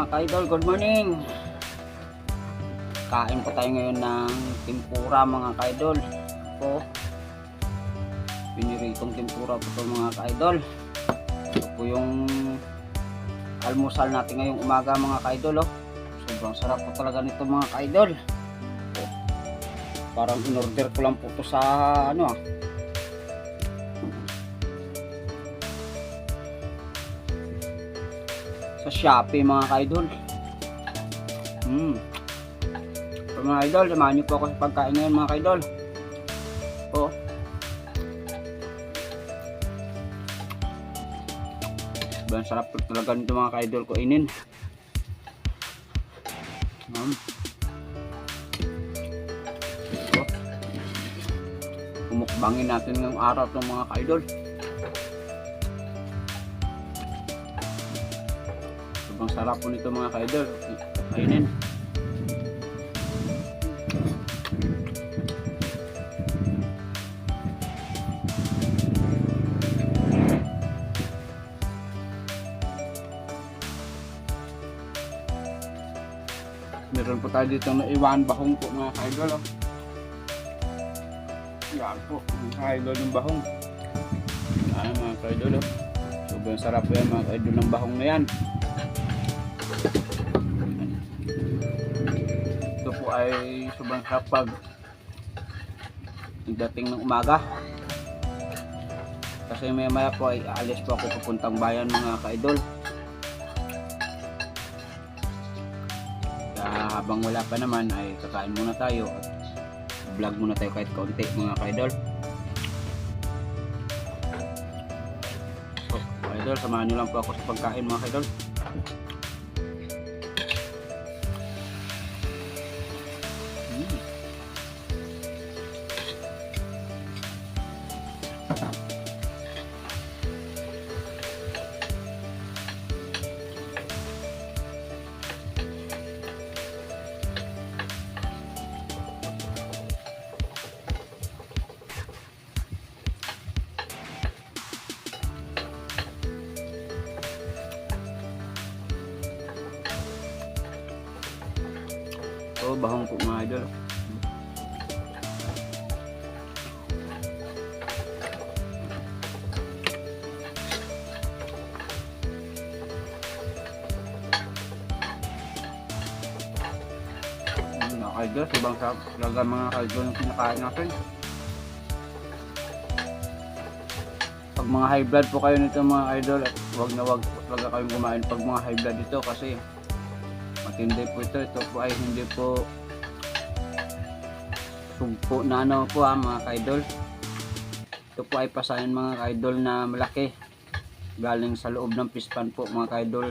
Mga ka-idol, good morning! Kain po tayo ngayon ng tempura mga ka-idol. Po, piniritong tempura po ito mga ka-idol. Ito po yung almusal natin ngayong umaga mga ka-idol. Oh. Sobrang sarap po talaga nito mga ka-idol. Po, parang in-order ko lang po ito sa ano ah. Sa Shopee mga ka-idol. Hmm. So, mga idol, samahan niyo po ako sa pagkain ngayon mga ka-idol. Po. Sobrang sarap talaga nito mga ka-idol ko inin. Hmm. Po. Umukbangin natin ngayong araw itong mga ka-idol. Sarap po nito mga ka-idol. Kainin. Meron po tayo dito na iwan bahong po mga ka-idol. Oh. Yan po, mga ka-idol yung bahong. Yan mga ka-idol. Oh. Sobrang sarap po yan mga ka-idol ng bahong na yan. Ay sobrang sarap pag dating ng umaga. Kasi maya maya po ay aalis po ako papuntang bayan mga ka-idol. Kaya habang wala pa naman ay kakain muna tayo vlog muna tayo kahit kaunti mga ka-idol. So, mga idol, samahan nyo lang po ako sa pagkain mga ka-idol. Mm. Bahong po mga idol. Idol, ibang sarap talaga mga idol yung kinakain natin. Pag mga high blood po kayo nito mga idol, wag na wag talaga kayong kumain pag mga high blood ito kasi matindi po ito. Ito po ay hindi po sugpo na ano po ha mga kaidol. Ito po ay pasayan mga kaidol na malaki. Galing sa loob ng pispan po mga kaidol.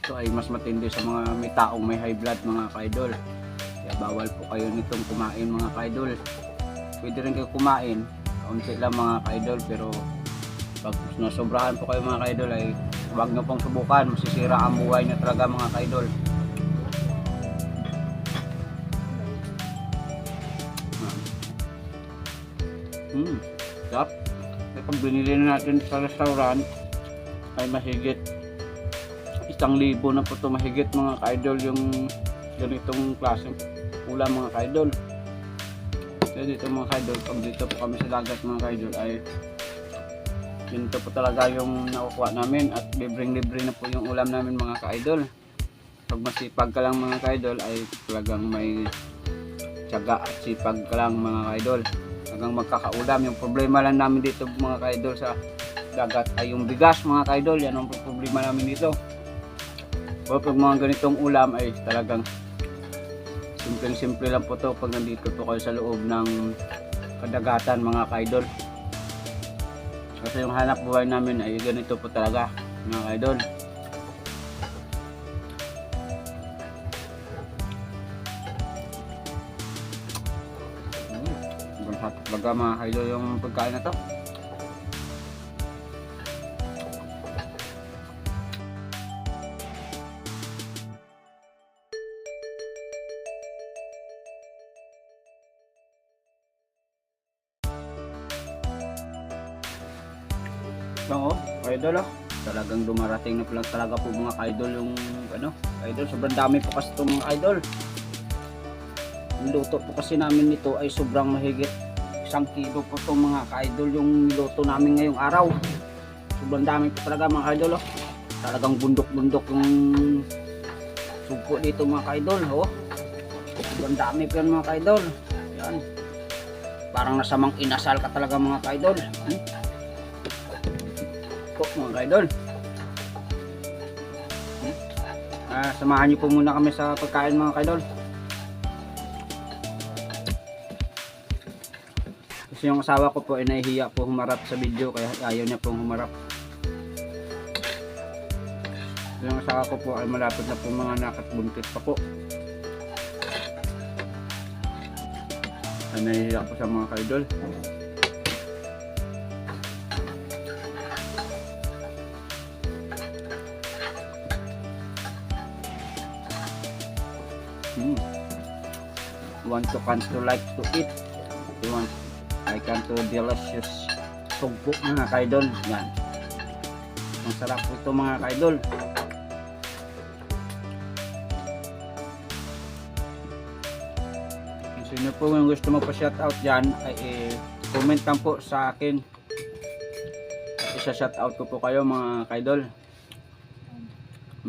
Ito ay mas matindi sa mga may taong may high blood mga kaidol. Kaya bawal po kayo nitong kumain mga kaidol. Pwede rin kayo kumain. Kaunti lang mga kaidol pero pag nasobrahan po kayo mga kaidol ay huwag nyo pong subukan. Masisira ang buhay nyo talaga mga kaidol. Hmm, sarap. Eh, Pag binili na natin sa restaurant ay mahigit isang libo na po ito mahigit mga kaidol yung ganitong klaseng ulam mga kaidol. Kaya dito mga kaidol, pag dito po kami sa dagat mga kaidol ay ganito po talaga yung nakukuha namin at libreng-libre na po yung ulam namin mga ka-idol. Pag masipag ka lang mga ka-idol ay talagang may tiyaga at sipag ka lang mga ka-idol. Hanggang magkakaulam. Yung problema lang namin dito mga ka-idol sa dagat ay yung bigas mga ka-idol. Yan ang problema namin dito. Pero pag mga ganitong ulam ay talagang simple-simple lang po to pag nandito po kayo sa loob ng kadagatan mga ka-idol. Kasi yung hanap buhay namin ay ganito po talaga, mga idol. Baga baga mga idol yung pagkain na to. Lang oh, idol oh. talagang dumarating na po talaga po mga idol yung ano, idol sobrang dami po kasi itong mga idol. Luto po kasi namin nito ay sobrang mahigit isang kilo po itong mga ka-idol yung luto namin ngayong araw. Sobrang dami po talaga mga idol oh. Talagang bundok-bundok yung sugpo dito mga ka-idol oh. Sobrang dami po yan mga ka-idol. Yan. Parang nasa mang inasal ka talaga mga ka-idol. Hmm? Po mga kaidol. Ah, samahan niyo po muna kami sa pagkain mga kaidol. Kasi yung asawa ko po ay nahihiya po humarap sa video kaya ayaw niya pong humarap. Yung asawa ko po ay malapit na po mga anak at buntis pa po. Ay nahihiya po sa mga kaidol. Want to can to like to eat. You want I can to delicious sugpo mga kaidol. Yan. Ang sarap ito mga kaidol. Sino po yung gusto mo pa shoutout dyan, ay eh, comment lang po sa akin. At isa-shoutout ko po kayo mga kaidol.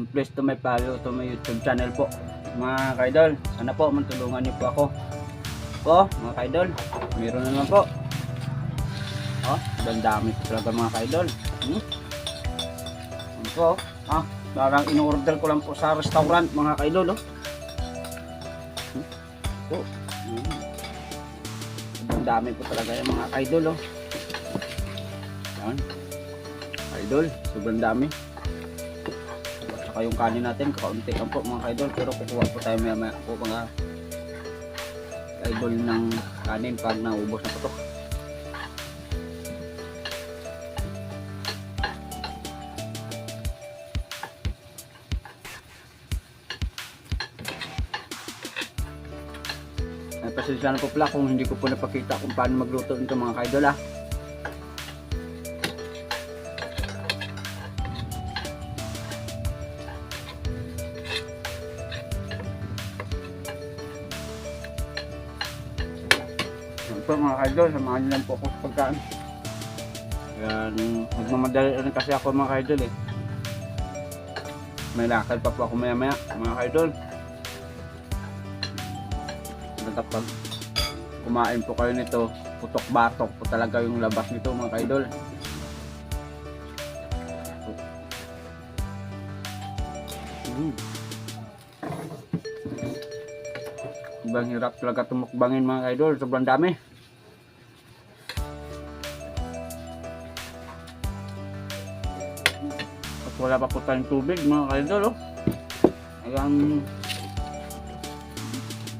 Please to my follow to my YouTube channel po. Mga kaidol sana po matulungan niyo po ako. Po mga kaidol meron na naman po. Oh dami talaga mga kaidol. Hmm? Ano po? Ah parang in-order ko lang po sa restaurant mga kaidol oh. Hmm? po. Hmm. dami po talaga yung mga kaidol oh. Yan. Kaidol sobrang dami saka yung kanin natin kakaunti lang po mga idol pero kukuha po tayo maya maya po mga idol ng kanin pag naubos na po to. Pasensya na po pala kung hindi ko po napakita kung paano magluto nito mga idol ah po mga idol, samahan niyo lang po ako sa pagkaan. Yan, magmamadali rin kasi ako mga idol eh. May lakad pa po ako maya maya mga idol. Kapag kumain po kayo nito, putok batok po talaga yung labas nito mga idol. Mm. Ibang hirap talaga tumukbangin mga idol, sobrang dami. Wala pa po tayong tubig mga idol. Oh. Ayan,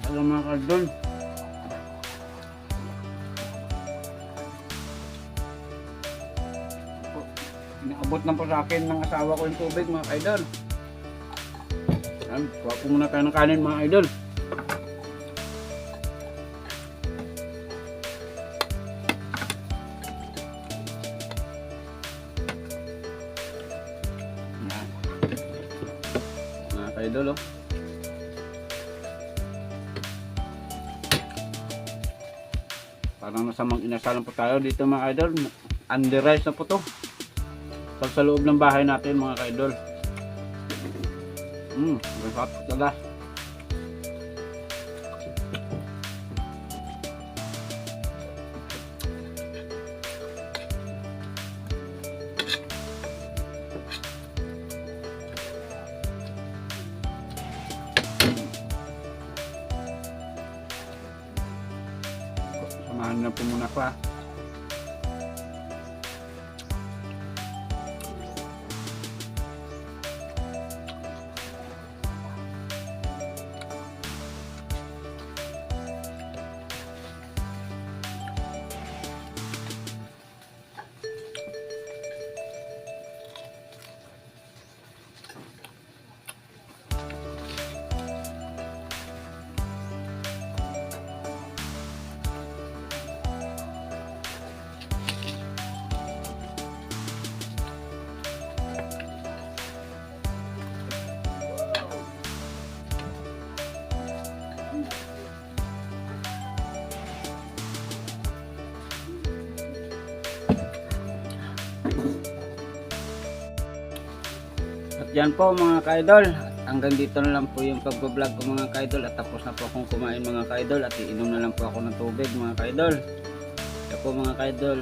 ayan mga idol. Po, Inaabot na po sa akin ng asawa ko yung tubig mga idol. Ayan, kuha po muna tayo ng kanin mga idol. Mga inasalan po tayo dito mga idol. Under rice na po to. Sa loob ng bahay natin mga kaidol. Hmm, masarap talaga. Samahan na po muna yan po mga ka-idol. Hanggang dito na lang po yung pag-vlog ko mga ka-idol. At tapos na po akong kumain mga ka-idol. At iinom na lang po ako ng tubig mga ka-idol. Kaya po mga ka-idol.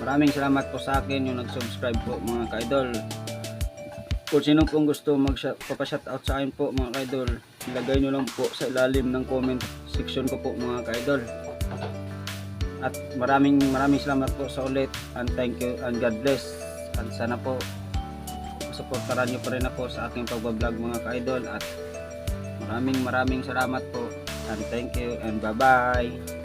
Maraming salamat po sa akin yung nag-subscribe po mga ka-idol. Kung sino pong gusto mag-shoutout sa akin po mga ka-idol. Ilagay nyo lang po sa ilalim ng comment section ko po mga ka-idol. At maraming maraming salamat po sa ulit and thank you and God bless. At sana po suportaran niyo pa rin ako sa aking pagbablog mga ka-idol at maraming maraming salamat po and thank you and bye bye.